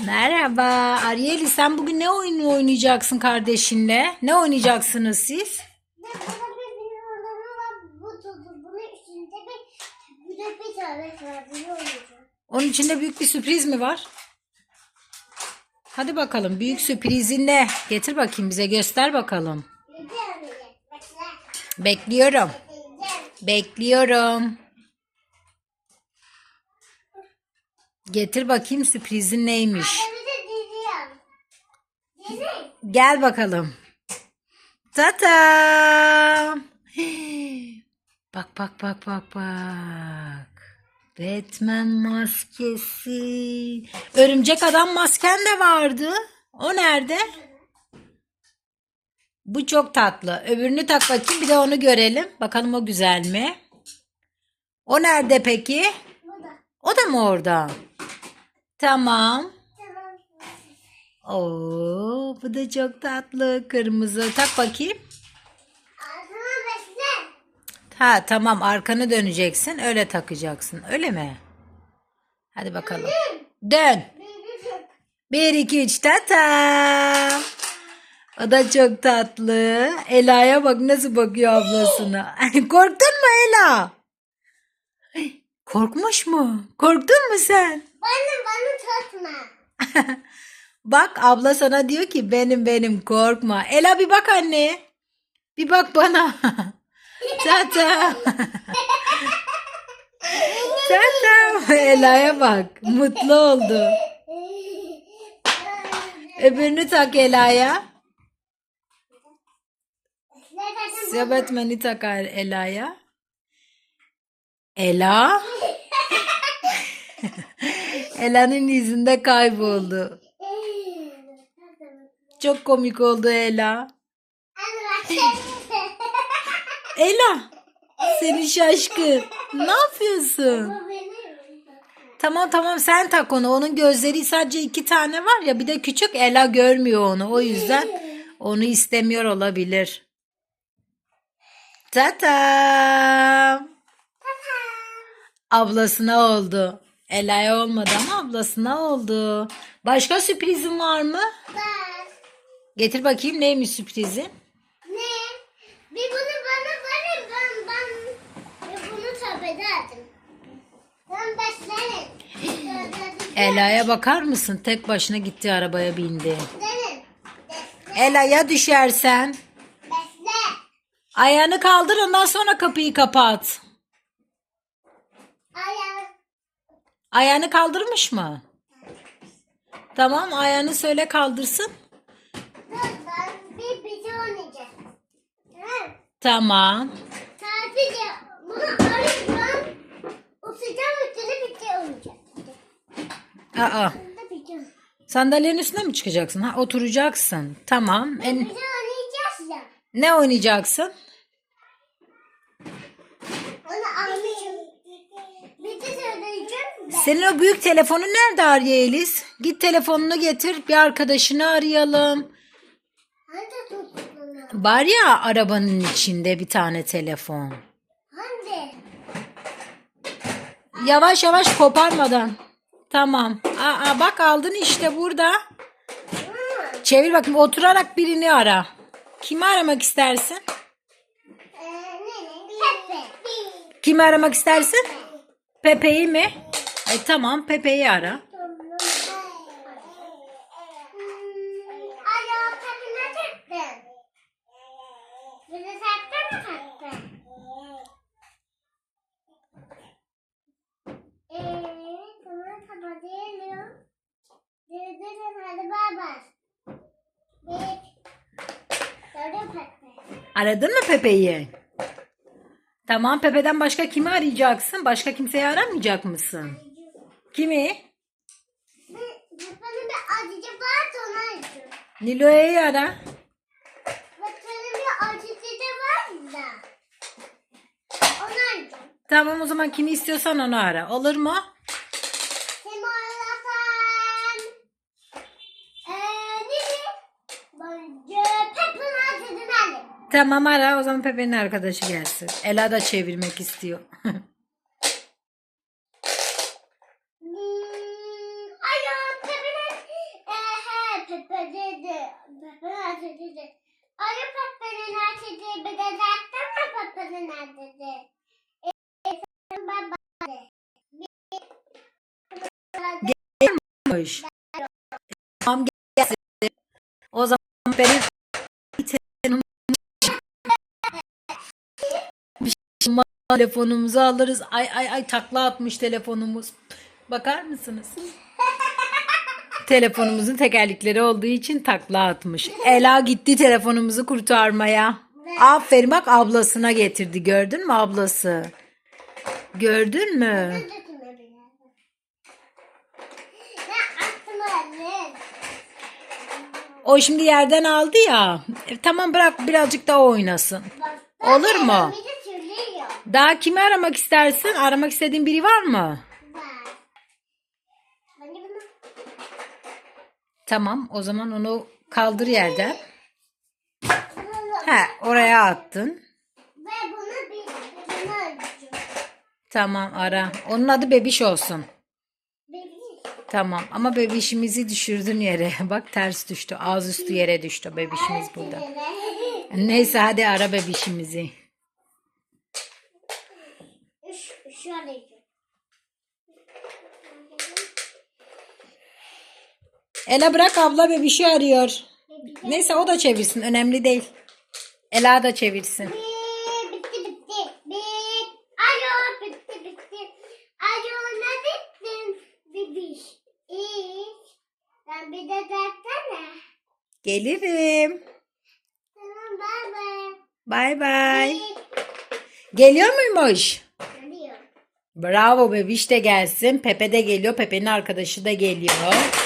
Merhaba. Arieli sen bugün ne oyunu oynayacaksın kardeşinle? Ne oynayacaksınız siz? Onun içinde büyük bir sürpriz mi var? Hadi bakalım büyük sürprizin ne? Getir bakayım bize göster bakalım. Bekliyorum. Bekliyorum. Getir bakayım sürprizin neymiş. Gel bakalım. Tata. Bak bak bak bak bak. Batman maskesi. Örümcek adam masken de vardı. O nerede? Bu çok tatlı. Öbürünü tak bakayım bir de onu görelim. Bakalım o güzel mi? O nerede peki? O da mı orada? Tamam. Tamam. Oo, bu da çok tatlı. Kırmızı. Tak bakayım. Ha tamam arkanı döneceksin. Öyle takacaksın. Öyle mi? Hadi bakalım. Dön. Bir, iki, üç. Tata. O da çok tatlı. Ela'ya bak nasıl bakıyor ablasına. Korktun mu Ela? Korkmuş mu? Korktun mu sen? Bana bana tutma. Bak abla sana diyor ki benim benim korkma. Ela bir bak anne. Bir bak bana. Tata. Tata. Ela'ya bak. Mutlu oldu. Öbürünü tak Ela'ya. Sebetmeni tak Ela'ya. Ela. Ela'nın yüzünde kayboldu. Çok komik oldu Ela. Ela. Seni şaşkın. Ne yapıyorsun? Tamam tamam sen tak onu. Onun gözleri sadece iki tane var ya. Bir de küçük Ela görmüyor onu. O yüzden onu istemiyor olabilir. Tatam. Ablasına oldu. Ela'ya olmadı ama ablasına oldu. Başka sürprizin var mı? Getir bakayım neymiş sürprizin? Ne? Bir bunu bana verin ben ben bir bunu tabi ederdim. Ben beslerim. Ela'ya bakar mısın? Tek başına gitti arabaya bindi. Derin. Ela'ya düşersen Besle. ayağını kaldır ondan sonra kapıyı kapat. Ayağını kaldırmış mı? Tamam ayağını söyle kaldırsın. Dur ben bir bizi oynayacağım. Tamam. Tamam. Sadece bunu arayacağım. Uçacağım üstüne bitti oynayacağım. Aa, bitti. sandalyenin üstüne mi çıkacaksın? Ha, oturacaksın. Tamam. En, Bizi oynayacağız ya. ne oynayacaksın? Onu almışım. Bir de söyleyeceğim. Ben. Senin o büyük telefonun nerede Arya Elis? Git telefonunu getir. Bir arkadaşını arayalım. Tut bunu. Var ya arabanın içinde bir tane telefon. Hadi. Yavaş yavaş koparmadan. Tamam. Aa, bak aldın işte burada. Çevir bakayım oturarak birini ara. Kimi aramak istersin? Ee. Kimi aramak istersin? Pepe'yi mi? E tamam Pepe'yi ara. Alo Pepe ne taktın? Bizi taktın mı taktın? Eee tamam kapatıyorum. Dedim hadi bay. Bir. Gördün Pepe. Aradın mı Pepe'yi? Tamam Pepe'den başka kimi arayacaksın? Başka kimseyi aramayacak mısın? Kimi? Pepe'nin bir acıcı vardı onu arıyorum. Nilo'yu ara. Pepe'nin bir acıcı da var da. Tamam o zaman kimi istiyorsan onu ara. Olur mu? Kim arasam? Eee ne? Bence Pepe'nin acıcını alayım. Tamam ara o zaman Pepe'nin arkadaşı gelsin. Ela da çevirmek istiyor. Hmm, alo Pepe'nin Ayı papanın nerede? Bir de zaten mi papanın nerede? E, sen baba de. Mış. Tamam gelsin. O zaman benim telefonumuzu alırız. Ay ay ay takla atmış telefonumuz. Bakar mısınız? Telefonumuzun tekerlekleri olduğu için takla atmış. Ela gitti telefonumuzu kurtarmaya. Aferin bak ablasına getirdi. Gördün mü ablası? Gördün mü? O şimdi yerden aldı ya. E, tamam bırak birazcık daha oynasın. Olur mu? Daha kimi aramak istersin? Aramak istediğin biri var mı? Var. Bence bunu Tamam o zaman onu kaldır yerden. He oraya attın. ve bunu bir bunu öldüreceğim. Tamam ara. Onun adı bebiş olsun. Bebiş. Tamam ama bebişimizi düşürdün yere. Bak ters düştü. Ağız üstü yere düştü bebişimiz burada. Neyse hadi ara bebişimizi. Şu, şu arayacağım. Ela bırak abla bebişi arıyor. Neyse o da çevirsin. Önemli değil. Ela da çevirsin. Bir, bitti bitti. Bir. Alo bitti bitti. Alo neredesin bebiş? İyi. Ben bir de zaten Gelirim. Tamam bay bay. Bay bay. Bir. Geliyor muymuş? Geliyor. Bravo bebiş de gelsin. Pepe de geliyor. Pepe'nin arkadaşı da geliyor.